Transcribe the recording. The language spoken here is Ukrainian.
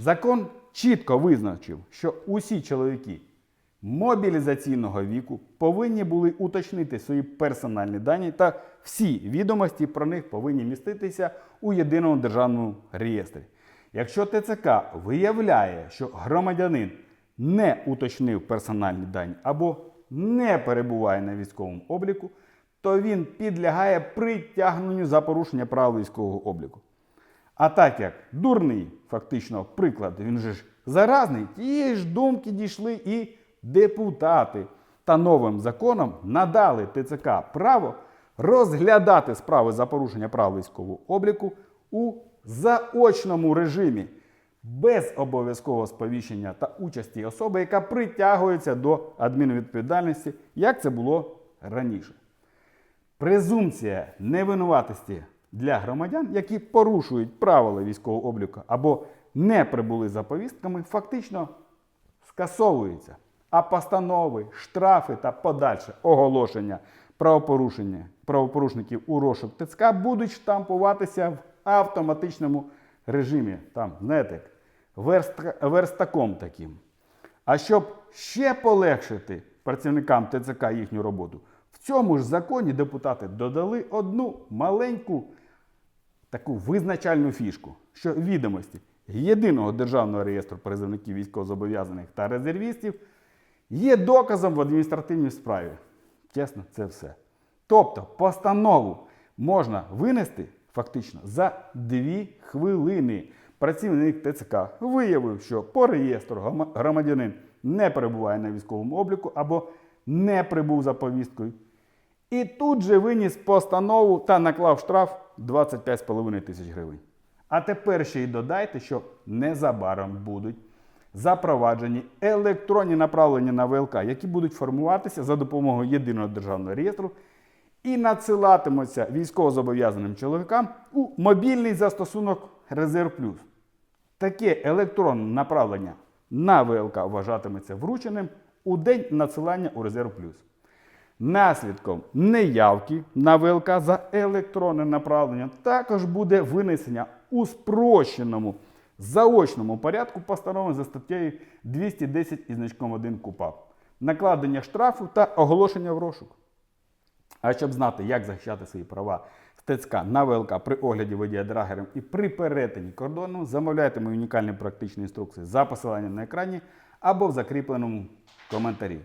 Закон чітко визначив, що усі чоловіки мобілізаційного віку повинні були уточнити свої персональні дані та всі відомості про них повинні міститися у єдиному державному реєстрі. Якщо ТЦК виявляє, що громадянин не уточнив персональні дані або не перебуває на військовому обліку, то він підлягає притягненню за порушення правил військового обліку. А так як дурний, фактично, приклад, він же ж заразний, тієї ж думки дійшли і депутати. Та новим законом надали ТЦК право розглядати справи за порушення прав військового обліку у заочному режимі без обов'язкового сповіщення та участі особи, яка притягується до адмінвідповідальності, як це було раніше. Презумпція невинуватості для громадян, які порушують правила військового обліку або не прибули за повістками, фактично скасовується. А постанови, штрафи та подальше оголошення правопорушення правопорушників у розшук ТЦК будуть штампуватися в автоматичному режимі. Там, знаєте, верстаком таким. А щоб ще полегшити працівникам ТЦК їхню роботу, в цьому ж законі депутати додали одну маленьку таку визначальну фішку, що відомості єдиного державного реєстру призовників військовозобов'язаних та резервістів є доказом в адміністративній справі. Чесно, це все. Тобто постанову можна винести фактично за дві хвилини. Працівник ТЦК виявив, що по реєстру громадянин не перебуває на військовому обліку або не прибув за повісткою. І тут же виніс постанову та наклав штраф 25,5 тисяч гривень. А тепер ще й додайте, що незабаром будуть запроваджені електронні направлення на ВЛК, які будуть формуватися за допомогою єдиного державного реєстру і надсилатимуться військовозобов'язаним чоловікам у мобільний застосунок Резерв Плюс. Таке електронне направлення на ВЛК вважатиметься врученим у день надсилання у Резерв Плюс. Наслідком неявки на ВЛК за електронне направлення також буде винесення у спрощеному заочному порядку постанови за статтею 210 із значком 1 КУПАП, накладення штрафу та оголошення в розшук. А щоб знати, як захищати свої права в ТЦК на ВЛК при огляді водія драгером і при перетині кордону, замовляйте мої унікальні практичні інструкції за посиланням на екрані або в закріпленому коментарі.